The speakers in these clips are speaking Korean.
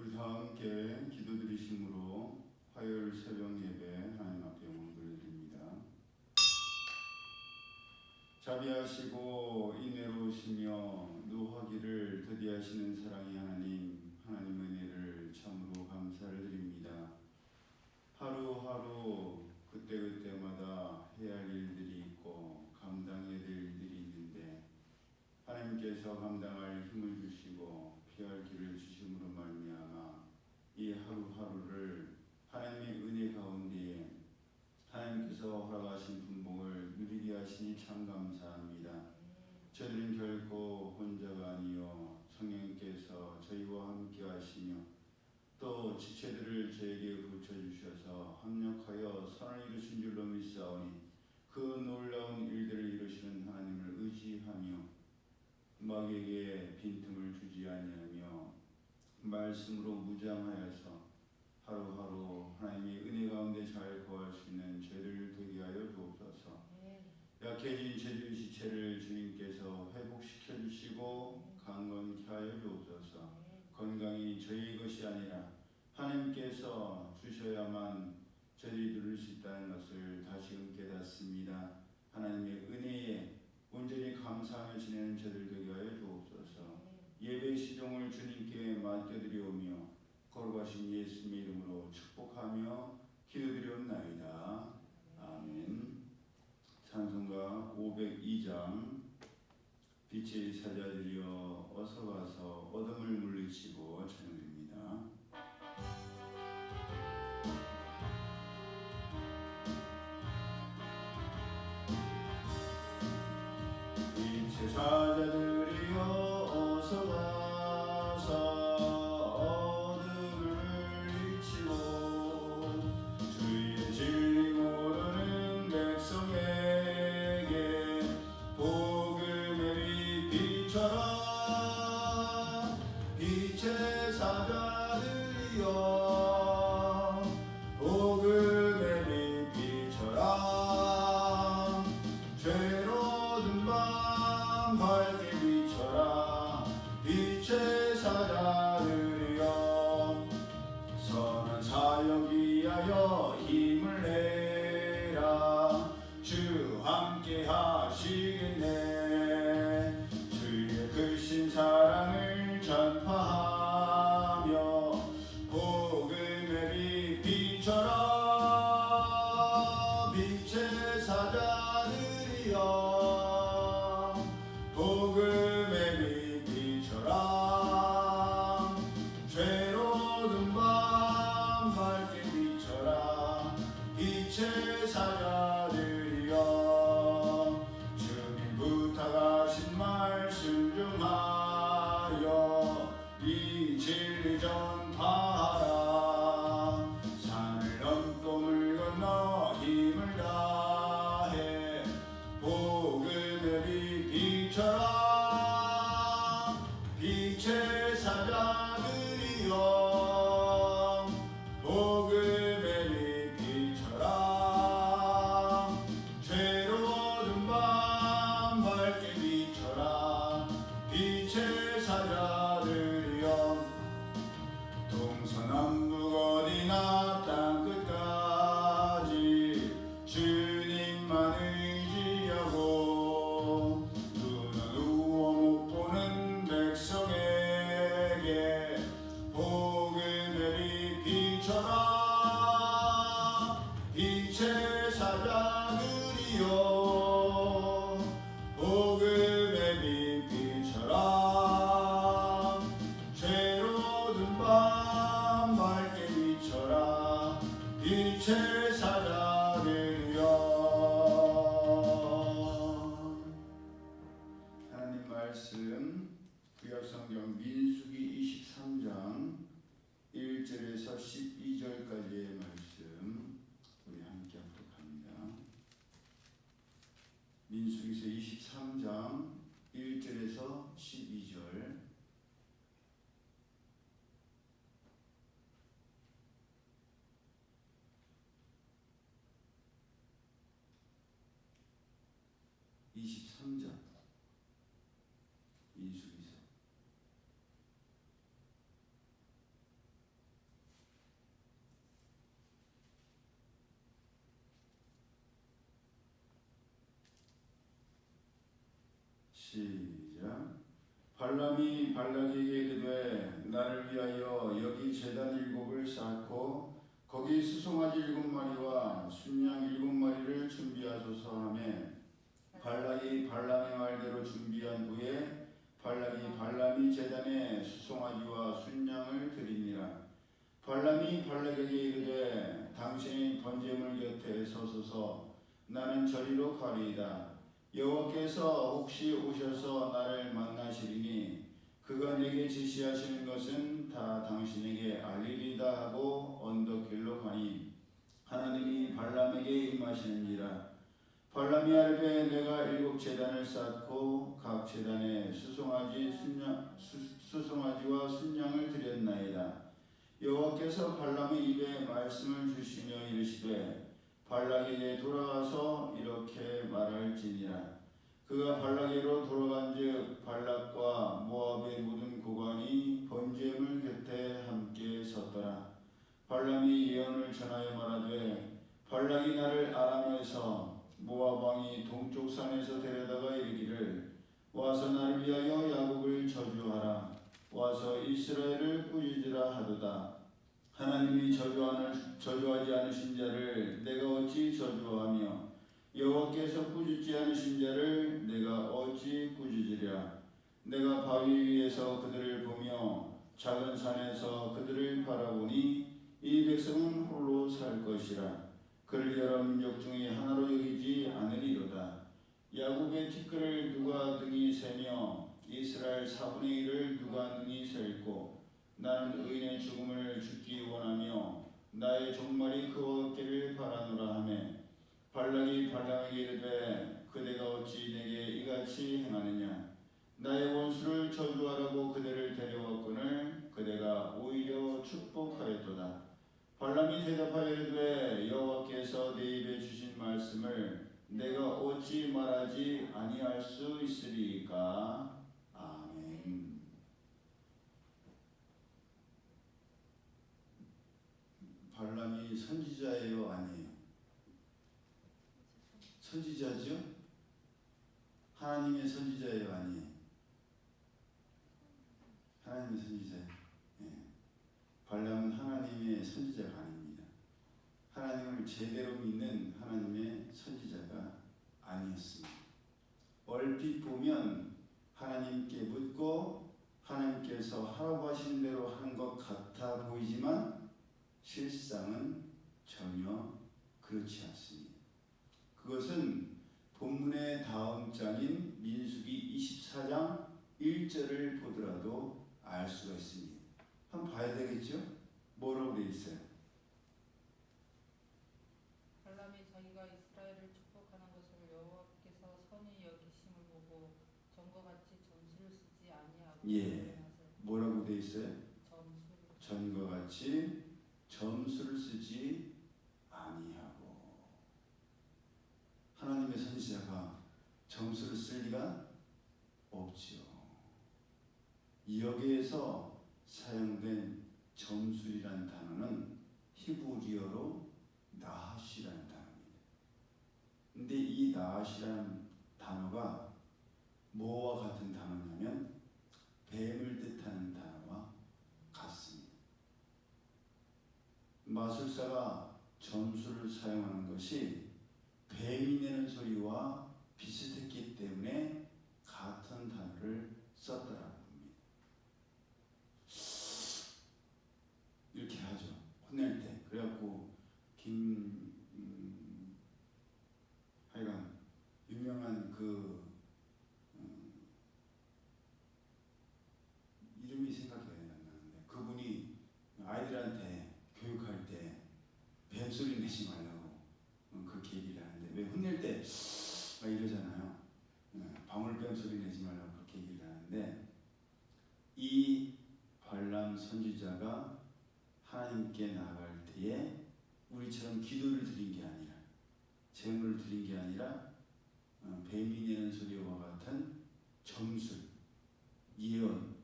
우리 다 함께 기도드리심으로 화요일 새벽 예배 하나님 앞에 영광 돌려드립니다. 자비하시고 인내로우시며 노하기를 더디하시는 사랑의 하나님 하나님 은혜를 참으로 감사를 드립니다. 하루하루 그때그때마다 해야 할 일들이 있고 감당해야 될 일들이 있는데 하나님께서 감당할 힘을 주시고 피할 길을 주심으로 말미암아 이 하루하루를 하나님의 은혜 가운데에 하나님께서 허락하신 분봉을 누리게 하시니 참 감사합니다. 저희는 결코 혼자가 아니요 성령께서 저희와 함께 하시며 또 지체들을 저에게 붙여주셔서 합력하여 선을 이루신 줄로 믿사오니 그 놀라운 일들을 이루시는 하나님을 의지하며 마귀에게 빈틈을 주지 아니하며 말씀으로 무장하여서 하루하루 하나님의 은혜 가운데 잘 거할 수 있는 죄를 되게 하여 주옵소서. 약해진 제주 지체를 주님께서 회복시켜 주시고 강건케 하여 주옵소서. 건강이 저희 것이 아니라 하나님께서 주셔야만 저희 누릴 수 있다는 것을 다시금 깨닫습니다. 하나님의 은혜에 온전히 감사하며 지내는 저들 되게 하여 주옵소서. 예배 시종을 주님께 맡겨드리오며 거룩하신 예수님의 이름으로 축복하며 기도드리옵나이다. 아멘. 찬송가 502장 빛의 사자들이여 어서 가서 어둠을 물리치고 찬양드립니다. 빛의 사자들 비 시작. 발람이 발락에게 이르되 나를 위하여 여기 제단 일곱을 쌓고 거기 수송아지 일곱 마리와 순양 일곱 마리를 준비하소서 하매 발락이 발람의 말대로 준비한 후에 발락이 발람이 제단에 수송아지와 순양을 드리니라. 발람이 발락에게 이르되 당신이 번제물 곁에 서소서 나는 저리로 가리이다. 여호와께서 혹시 오셔서 나를 만나시리니 그가 내게 지시하시는 것은 다 당신에게 알리리다 하고 언덕길로 가니 하나님이 발람에게 임하시는지라. 발람이 아르되 내가 일곱 재단을 쌓고 각 재단에 수송아지 순양 수, 수송아지와 순양을 드렸나이다. 여호와께서 발람의 입에 말씀을 주시며 이르시되 발락에게 돌아가서 이렇게 말할지니라. 그가 발락에로 돌아간즉 발락과 모압의 모든 고관이 번제물 곁에 함께 섰더라. 발람이 예언을 전하여 말하되 발락이 나를 아람에서 모압 왕이 동쪽 산에서 데려다가 이르기를 와서 나를 위하여 야곱을 저주하라. 와서 이스라엘을 꾸짖으라 하도다 하나님이 저주하는, 저주하지 않으신 자를 내가 어찌 저주하며 여호와께서 꾸짖지 않으신 자를 내가 어찌 꾸짖으랴? 내가 바위 위에서 그들을 보며 작은 산에서 그들을 바라보니 이 백성은 홀로 살 것이라. 그를 여러 민족 중에 하나로 여기지 않으리로다. 야곱의 티끌을 누가 등이 세며 이스라엘 사분의 일을 누가 능히 셀고 나는 의인의 죽음을 죽기 원하며 나의 종말이 그와 없기를 바라노라 하매. 발락이 발람에게 이르되 그대가 어찌 내게 이같이 행하느냐? 나의 원수를 저주하라고 그대를 데려왔거늘 그대가 오히려 축복하였도다. 발람이 대답하여 이르되 여호와께서 내 입에 주신 말씀을 내가 어찌 말하지 아니할 수 있으리까 아멘 발람이 선지자예요 아니에요? 선지자죠? 하나님의 선지자예요 아니에요? 하나님의 선지자예요. 예. 발람은 하나님의 선지자가 아닙니다. 하나님을 제대로 믿는 하나님의 선지자가 아니었습니다. 얼핏 보면 하나님께 묻고 하나님께서 하라고 하신 대로 하는 것 같아 보이지만 실상은 전혀 그렇지 않습니다. 그것은 본문의 다음 장인 민수기 24장 1절을 보더라도 알 수가 있습니다. 한번 봐야 되겠죠? 뭐라고 돼 있어요? 발람이 자기가 이스라엘을 축복하는 것을 여호와께서 선히 여기심을 보고 전과 같이 점수를 쓰지 아니하고 예. 뭐라고 돼 있어요? 점수를 전과 같이 점수를 쓰지 아니하고 하나님의 선지자가 점수를 쓸 리가 없지요. 여기에서 사용된 점술이라는 단어는 히브리어로 나하시라는 단어입니다. 근데 이 나하시라는 단어가 뭐와 같은 단어냐면 뱀을 뜻하는 단어와 같습니다. 마술사가 점수를 사용하는 것이 뱀이 내는 소리와 비슷했기 때문에 같은 단어를 썼더라고 합니다. 이렇게 하죠. 혼낼 때. 그래갖고 김 음, 하여간 유명한 그 음, 이름이 생각이 안 나는데 그분이 아이들한테 교육할 때 뱀소리 내지 말라고 음, 그렇게 얘기를 하는데 왜 혼낼 때 막 이러잖아요. 음, 방울뱀 소리 내지 말라고 그렇게 얘기를 하는데 이 발람 선지자가 하나님께 나아갈 때에 우리처럼 기도를 드린 게 아니라 제물을 드린 게 아니라 어, 뱀이 내는 소리와 같은 점술, 예언,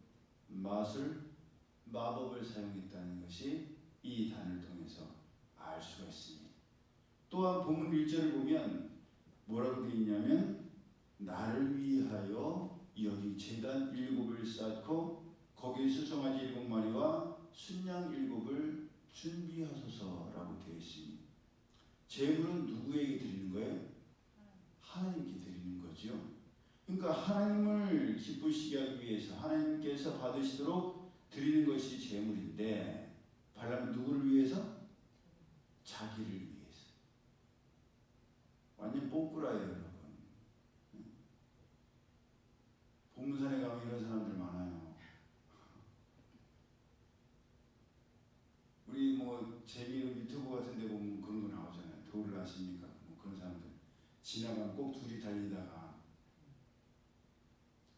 마술, 마법을 사용했다는 것이 이 단을 통해서 알 수가 있습니다. 본문 1절을 보면 뭐라고 되어 있냐면 나를 위하여 여기 제단 일곱을 쌓고 거기에 수송아지 일곱 마리와 순양 일곱을 준비하소서라고 되어 있습니다. 제물은 누구에게 드리는 거예요? 하나님께 드리는 거죠. 그러니까 하나님을 기쁘시게 하기 위해서 하나님께서 받으시도록 드리는 것이 제물인데 발람은 누구를 위해서? 자기를 위해서. 완전 뽕꾸라예요, 여러분. 봉산에 가면 이런 사람들 많아요. 우리 뭐 재미있는 유튜브 같은 데 보면 그런 거 나오잖아요. 도를 아십니까? 뭐 그런 사람들. 달리다가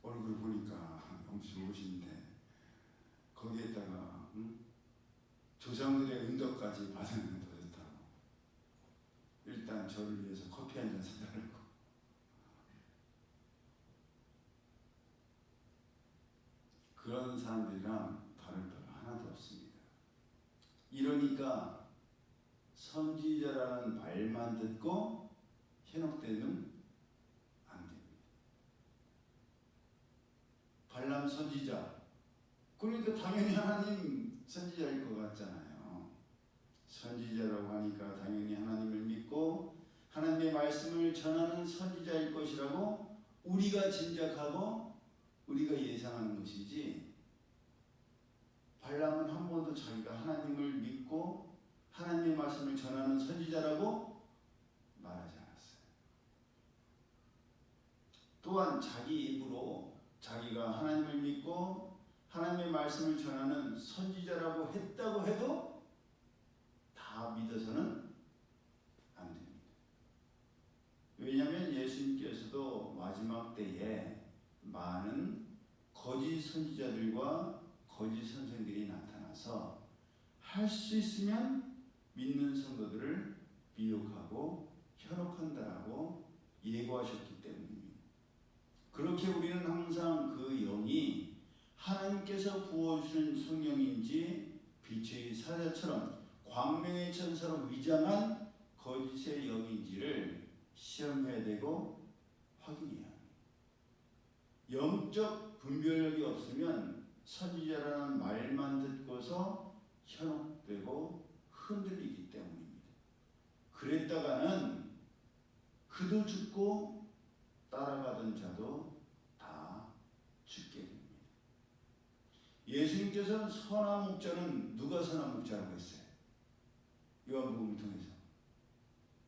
얼굴 보니까 너무 좋으신데 거기에다가 응? 조상들의 은덕까지 받으면 더 좋다고. 일단 저를 위해서 커피 한 잔 사달라고. 그런 사람들이랑 다를 바가 하나도 없습니다. 이러니까 선지자라는 말만 듣고 현혹되면 안 됩니다. 발람 선지자. 그러니까 당연히 하나님 선지자일 것 같잖아요. 선지자라고 하니까 당연히 하나님을 믿고 하나님의 말씀을 전하는 선지자일 것이라고 우리가 짐작하고 우리가 예상하는 것이지 발람은 한 번도 자기가 하나님을 믿고 하나님의 말씀을 전하는 선지자라고 말하지 않았어요. 또한 자기 입으로 자기가 하나님을 믿고 하나님의 말씀을 전하는 선지자라고 했다고 해도 다 믿어서는 안 됩니다. 왜냐하면 예수님께서도 마지막 때에 많은 거짓 선지자들과 거짓 선생들이 나타나서 할 수 있으면 믿는 성도들을 미혹하고 현혹한다라고 예고하셨기 때문입니다. 그렇게 우리는 항상 그 영이 하나님께서 부어주신 성령인지 빛의 사자처럼 광명의 천사로 위장한 거짓의 영인지를 시험해야 되고 확인해야 합니다. 영적 분별력이 없으면 선지자라는 말만 듣고서 현혹되고 흔들리기 때문입니다. 그랬다가는 그도 죽고 따라가던 자도 다 죽게 됩니다. 예수님께서는 선한 목자는 누가 선한 목자라고 했어요? 요한복음을 통해서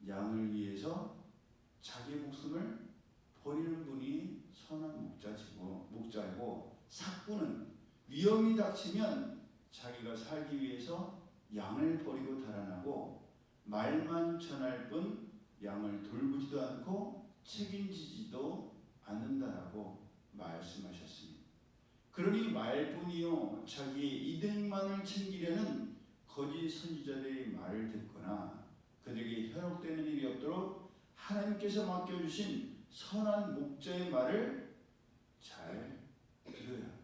양을 위해서 자기 목숨을 버리는 분이 선한 목자지고 목자이고 삭부는 위험이 닥치면 자기가 살기 위해서 양을 버리고 달아나고 말만 전할 뿐 양을 돌보지도 않고 책임지지도 않는다라고 말씀하셨습니다. 그러니 말뿐이요 자기의 이득만을 챙기려는 거짓 선지자들의 말을 듣거나 그들에게 현혹되는 일이 없도록 하나님께서 맡겨주신 선한 목자의 말을 잘 들어야 합니다.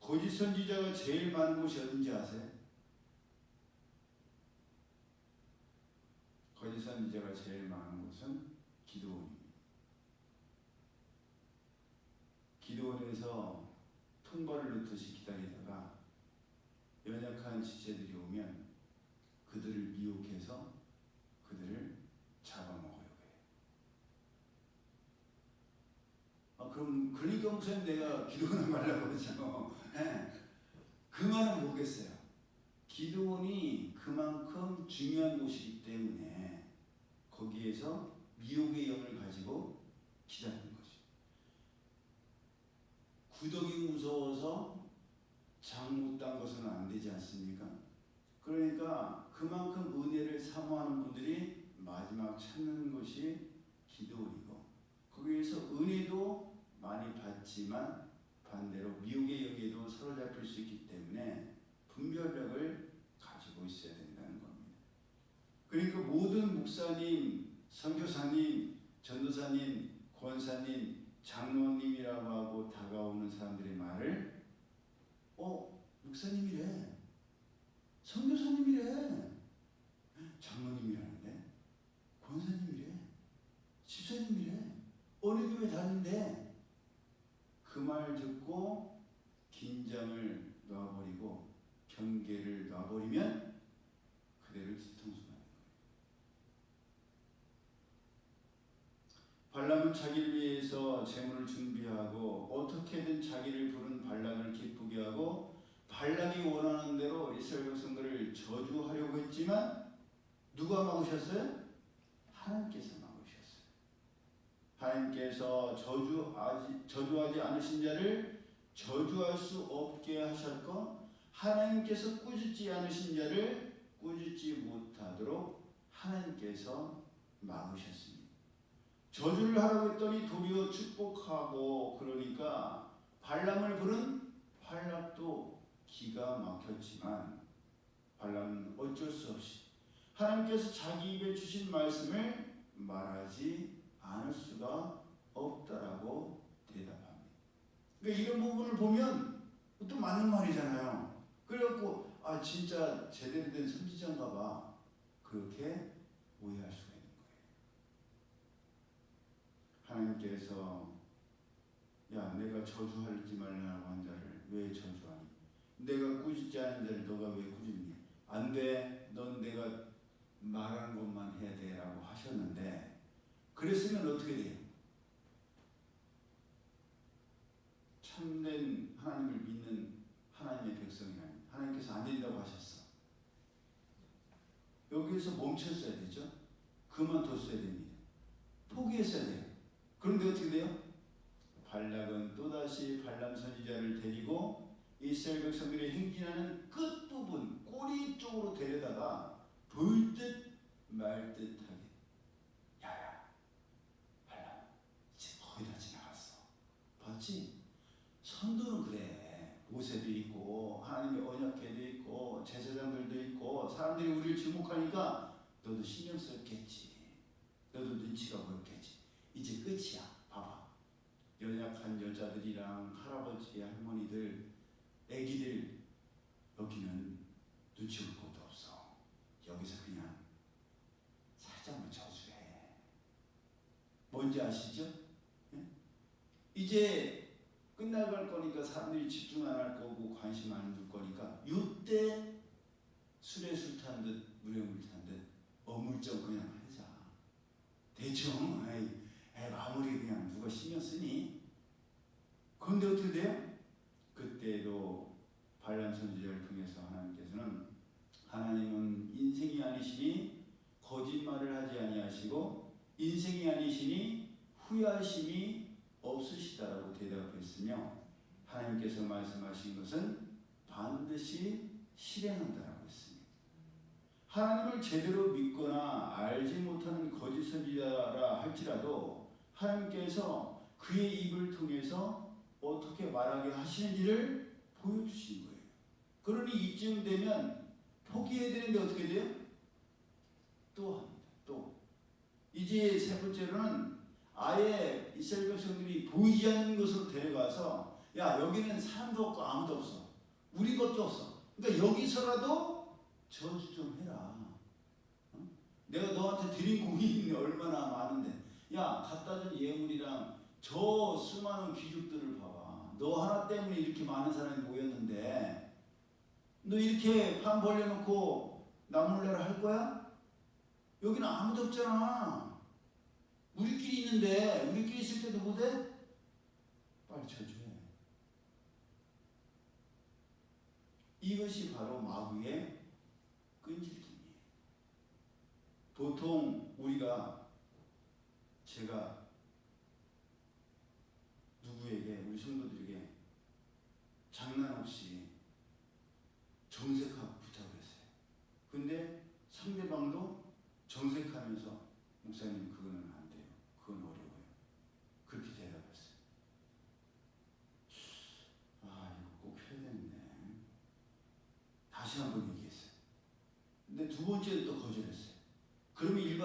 거짓 선지자가 제일 많은 곳이 어딘지 아세요? 거짓 선지자가 제일 많은 곳은 기도원입니다. 기도원에서 통발을 넣듯이 기다리다가 연약한 지체들이 오면 그들을 미혹해서 그들을 잡아먹어요. 아 그럼 그러니까 목사님 내가 기도원을 말라고 그러죠. 네. 그 말은 뭐겠어요? 기도원이 그만큼 중요한 곳이기 때문에 거기에서 미혹의 영을 가지고 기다리는 거죠. 구덩이 무서워서 장못 딴 것은 안 되지 않습니까? 그러니까 그만큼 은혜를 사모하는 분들이 마지막 찾는 것이 기도원이고 거기에서 은혜도 많이 받지만 반대로 미혹의 영에도 사로잡힐 수 있기 때문에 분별력을 가지고 있어야 겁니다. 그러니까 모든 목사님, 선교사님, 전도사님, 권사님, 장로님이라고 하고 다가오는 사람들의 말을 어 목사님이래, 선교사님이래, 장로님이라는데, 권사님이래, 집사님이래, 어느 교회 다는데? 그 말 듣고 긴장을 놔버리고 경계를 놔버리면 그대를 뒤통수 발람은 자기를 위해서 재물을 준비하고 어떻게든 자기를 부른 발락을 기쁘게 하고 발락이 원하는 대로 이스라엘 백성들을 저주하려고 했지만 누가 막으셨어요? 하나님께서 막으셨어요. 하나님께서 저주하지, 저주하지 않으신 자를 저주할 수 없게 하셨고 하나님께서 꾸짖지 않으신 자를 꾸짖지 못하도록 하나님께서 막으셨습니다. 저주를 하라고 했더니 도리어 축복하고 그러니까 발람을 부른 발락도 기가 막혔지만 발람은 어쩔 수 없이 하나님께서 자기 입에 주신 말씀을 말하지 않을 수가 없다라고 대답합니다. 그러니까 이런 부분을 보면 또 맞는 말이잖아요. 그래갖고 아 진짜 제대로 된 선지자인가 봐 그렇게 오해할 수가 있는 거예요. 하나님께서 야 내가 저주하지 말라고 한 자를 왜 저주하니? 내가 꾸짖지 않은 자를 너가 왜 꾸짖니? 안 돼. 넌 내가 말하는 것만 해야 돼라고 하셨는데 그랬으면 어떻게 돼요? 참된 하나님을 믿는 하나님의 백성이라면 하나님께서 안 된다고 하셨어. 여기에서 멈췄어야 되죠. 그만뒀어야 됩니다. 포기했어야 돼요. 그런데 어떻게 돼요? 발락은 또다시 발람 선지자를 데리고 이스라엘 백성들이 행진하는 끝부분 꼬리 쪽으로 데려다가 보일 듯말 듯하게 야야 발람 이제 거의 다 지나갔어 봤지? 선도는 그래 모세도 있고 하나님의 언약궤도 있고 제사장들도 있고 사람들이 우리를 주목하니까 너도 신경 썼겠지 너도 눈치가 보였겠지 이제 끝이야. 봐봐. 연약한 여자들이랑 할아버지 할머니들 애기들 여기는 눈치 볼 것도 없어. 여기서 그냥 살짝만 저주해. 뭔지 아시죠? 예? 이제 끝나갈 거니까 사람들이 집중 안 할 거고 관심 안 둘 거니까 이때 술에 술 탄 듯 물에 물 탄 듯 어물쩍 그냥 하자. 대충 에이, 에이 마무리 그냥 누가 신경 쓰니 그런데 어떻게 돼요? 그때도 발람 선지자를 통해서 하나님께서는 하나님은 인생이 아니시니 거짓말을 하지 아니하시고 인생이 아니시니 후회하심이 없으시다라고 대답했으며 하나님께서 말씀하신 것은 반드시 실행한다라고 했습니다. 하나님을 제대로 믿거나 알지 못하는 거짓 선지자라 할지라도 하나님께서 그의 입을 통해서 어떻게 말하게 하시는지를 보여주신 거예요. 그러니 이쯤 되면 포기해야 되는데 어떻게 돼요? 또 합니다. 또 이제 세 번째로는 아예 이스라엘 백성들이 보이지 않는 곳으로 데려가서 야 여기는 사람도 없고 아무도 없어 우리밖에 없어 그러니까 여기서라도 저주 좀 해라 어? 내가 너한테 드린 공이 얼마나 많은데 야 갖다 준 예물이랑 저 수많은 귀족들을 봐봐 너 하나 때문에 이렇게 많은 사람이 모였는데 너 이렇게 판 벌려놓고 나몰라라 할 거야? 여기는 아무도 없잖아 우리끼리 있는데 우리끼리 있을 때도 못해? 빨리 저주해. 이것이 바로 마귀의 끈질김이에요. 보통 우리가 제가 누구에게 우리 성도들에게 장난 없이 정색하고 부탁을 했어요. 근데 상대방도 정색하면서 목사님 그거는 안 돼요. 그건 어려워요. 그렇게 대답했어요. 아 이거 꼭 해야 되는데 다시 한 번 얘기했어요. 근데 두 번째는 또 거절했어요.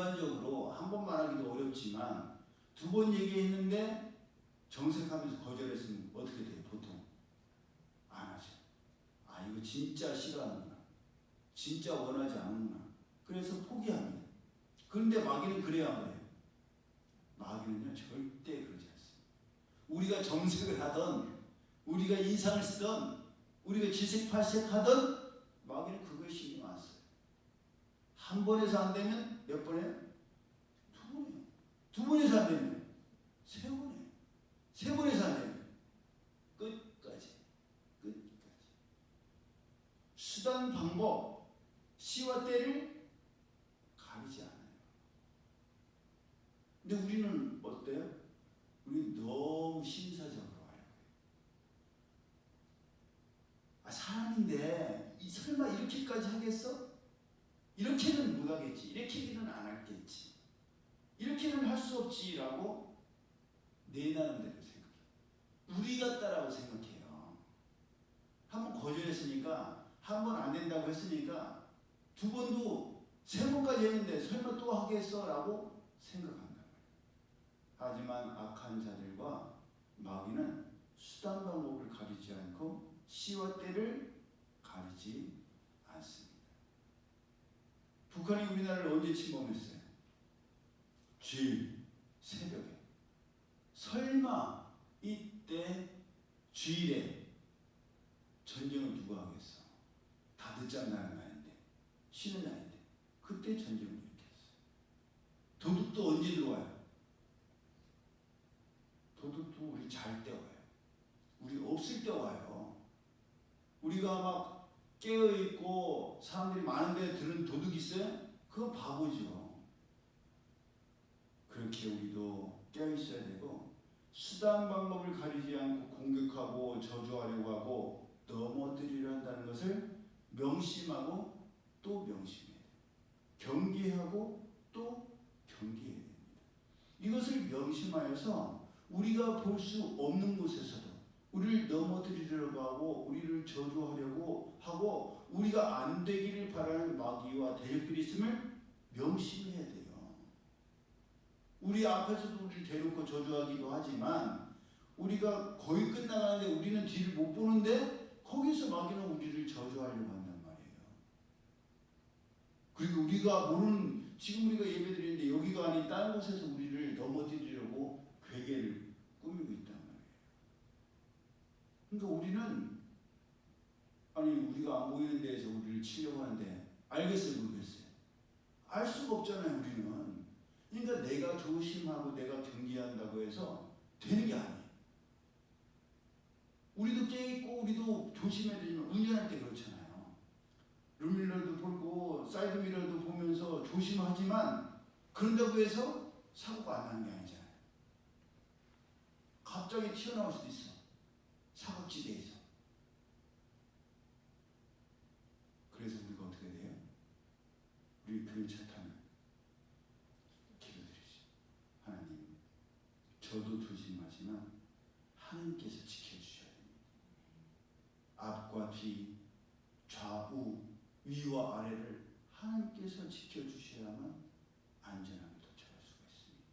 일반적으로 한 번만 하기도 어렵지만 두 번 얘기했는데 정색하면서 거절했으면 어떻게 돼요? 보통 안 하죠. 아 이거 진짜 싫어하는구나. 진짜 원하지 않는구나. 그래서 포기합니다. 그런데 마귀는 그래야 해요. 마귀는요 절대 그러지 않습니다. 우리가 정색을 하던 우리가 인상을 쓰던 우리가 지색팔색 하던 마귀는 그거에 신경 안 써요. 한 번에서 안 되면 몇 번에? 두 번이요. 두안 되면 세 번에. 세안 되면 끝까지. 끝까지. 수단 방법 시와 때를 가리지 않아요. 근데 우리는 어때요? 우리 너무 신사적으로 알아요. 아 사람인데 이 설마 이렇게까지 하겠어? 이렇게는 못하겠지. 이렇게는 안 하겠지. 이렇게는 할 수 없지라고 내 나름대로 생각해. 우리 같다라고 생각해요. 한 번 거절했으니까 한 번 안 된다고 했으니까 두 번도 세 번까지 했는데 설마 또 하겠어라고 생각한다. 하지만 악한 자들과 마귀는 수단 방법을 가리지 않고 시와 때를 가리지. 북한이 우리나라를 언제 침범했어요? 주일 새벽에. 설마 이때 주일에 전쟁을 누가 하겠어? 다 늦잠 나는 날인데 쉬는 날인데 그때 전쟁을 일으켰어요. 도둑도 언제 들어와요? 도둑도 우리 잘 때 와요. 우리 없을 때 와요. 우리가 막 깨어 있고 사람들이 많은데 드는 도둑 있어요? 그건 바보죠. 그렇게 우리도 깨어 있어야 되고 수단 방법을 가리지 않고 공격하고 저주하려고 하고 넘어뜨리려 한다는 것을 명심하고 또 명심해야 돼요. 경계하고 또 경계해야 됩니다. 이것을 명심하여서 우리가 볼 수 없는 곳에서도 우리를 넘어뜨리려고 하고 우리를 저주하려고 하고 우리가 안 되기를 바라는 마귀와 대적들이 있음을 명심해야 돼요. 우리 앞에서도 우리를 대놓고 저주하기도 하지만 우리가 거의 끝나가는데 우리는 뒤를 못 보는데 거기서 마귀는 우리를 저주하려고 한단 말이에요. 그리고 우리가 모르는 지금 우리가 예배드리는데 여기가 아닌 다른 곳에서 우리를 넘어뜨리려고 괴계를 꾸미고 있단 말이에요. 그러니까 우리는 아니 우리가 안 보이는 데에서 우리를 치려고 하는데 알겠어요 모르겠어요. 알 수가 없잖아요 우리는. 그러니까 내가 조심하고 내가 경계한다고 해서 되는 게 아니에요. 우리도 깨있고 우리도 조심해야 되지만 운전할 때 그렇잖아요. 룸밀러도 보고 사이드미러도 보면서 조심하지만 그런다고 해서 사고가 안 나는 게 아니잖아요. 갑자기 튀어나올 수도 있어. 사각지대에서. 그래서 우리가 어떻게 돼요? 우리 교회 차 타면 기도드리죠. 하나님, 저도 조심하지만 하나님께서 지켜주셔야 됩니다. 앞과 뒤, 좌우, 위와 아래를 하나님께서 지켜주셔야만 안전하게 도착할 수가 있습니다.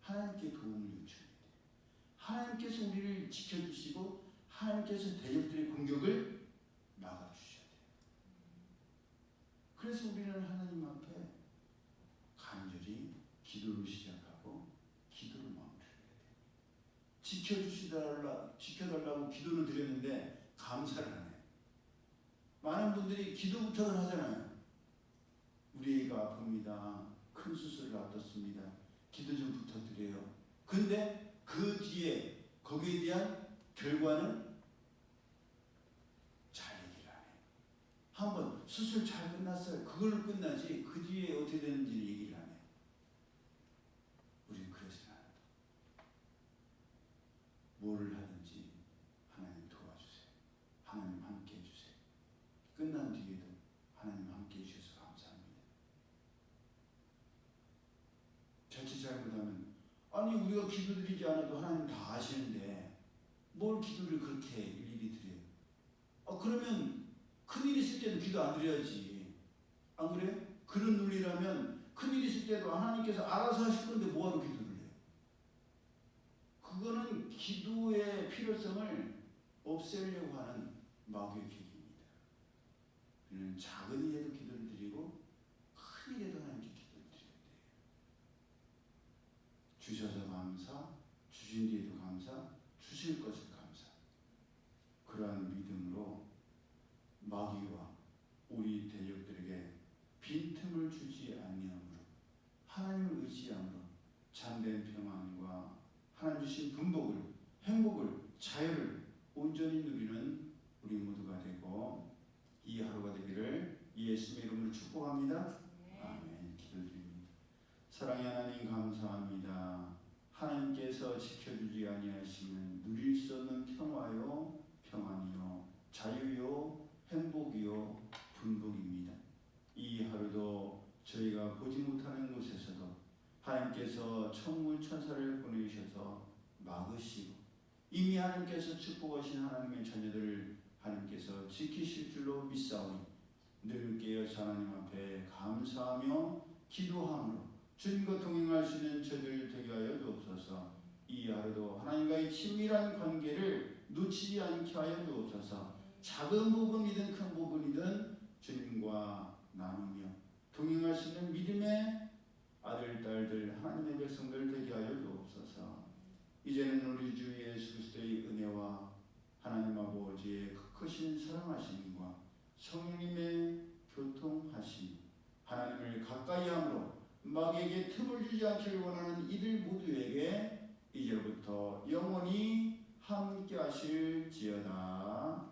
하나님께 도움을 요청해야 돼요. 하나님께서 우리를 지켜주시고 하나님께서 대적들의 공격을 막아주셔야 돼요. 그래서 우리는 하나님 앞에 간절히 기도를 시작하고 기도를 마무리해야 돼요. 지켜주시달라, 지켜달라고 기도는 드렸는데 감사를 안 해요. 많은 분들이 기도 부탁을 하잖아요. 우리 애가 아픕니다. 큰 수술을 앞뒀습니다. 기도 좀 부탁드려요. 근데 그 뒤에 거기에 대한 결과는 잘 얘기를. 한번 수술 잘 끝났어요. 그걸로 끝나지 그 뒤에 어떻게 되는지 얘기를 안 해요. 우리는 그러지는 않아요. 뭐를 하든지 하나님 도와주세요. 하나님 함께 해주세요. 끝난 뒤에도 하나님 함께 해주셔서 감사합니다. 자칫 잘못하면 아니 우리가 기도드리지 않아도 하나님 뭘 기도를 그렇게 일일이 드려요? 아 그러면 큰일 있을 때도 기도 안 드려야지. 안 그래? 그런 논리라면 큰일 있을 때도 하나님께서 알아서 하실 건데 뭐하러 기도를 해요? 그거는 기도의 필요성을 없애려고 하는 마귀의 계기입니다. 작은 일에도 기도를 드리고 큰 일에도 하나님께 기도를 드려야 돼요. 주셔서 감사, 주신 뒤에도 감사, 주실 것을 감사. 그러한 마귀와 우리 대적들에게 빈틈을 주지 아니함으로 하나님을 의지함으로 참된 평안과 하나님 주신 분복을 행복을 자유를 온전히 누리는 우리 모두가 되고 이 하루가 되기를 예수의 이름으로 축복합니다. 네. 아멘. 기도드립니다. 사랑의 하나님 감사합니다. 하나님께서 지켜주지 아니하시면 누릴 수 없는 평화요, 평안이요, 자유요, 행복이요, 분복입니다. 이 하루도 저희가 보지 못하는 곳에서도 하나님께서 천물 천사를 보내주셔서 막으시고 이미 하나님께서 축복하신 하나님의 자녀들을 하나님께서 지키실 줄로 믿사오니 늘 깨어서 하나님 앞에 감사하며 기도함으로 주님과 동행할 수 있는 저들 되게 하여 주옵소서. 이 하루도 하나님과의 친밀한 관계를 놓치지 않게 하여 주옵소서. 작은 부분이든 큰 부분이든 주님과 나누며 동행할 수 있는 믿음의 아들 딸들 하나님의 백성들 되게 하여 주옵소서. 이제는 우리 주 예수 그리스도의 은혜와 하나님 아버지의 크신 사랑하심과 성령님의 교통하심 하나님을 가까이 함으로 마귀에게 틈을 주지 않기를 원하는 이들 모두에게 이제부터 영원히 함께 하실지어다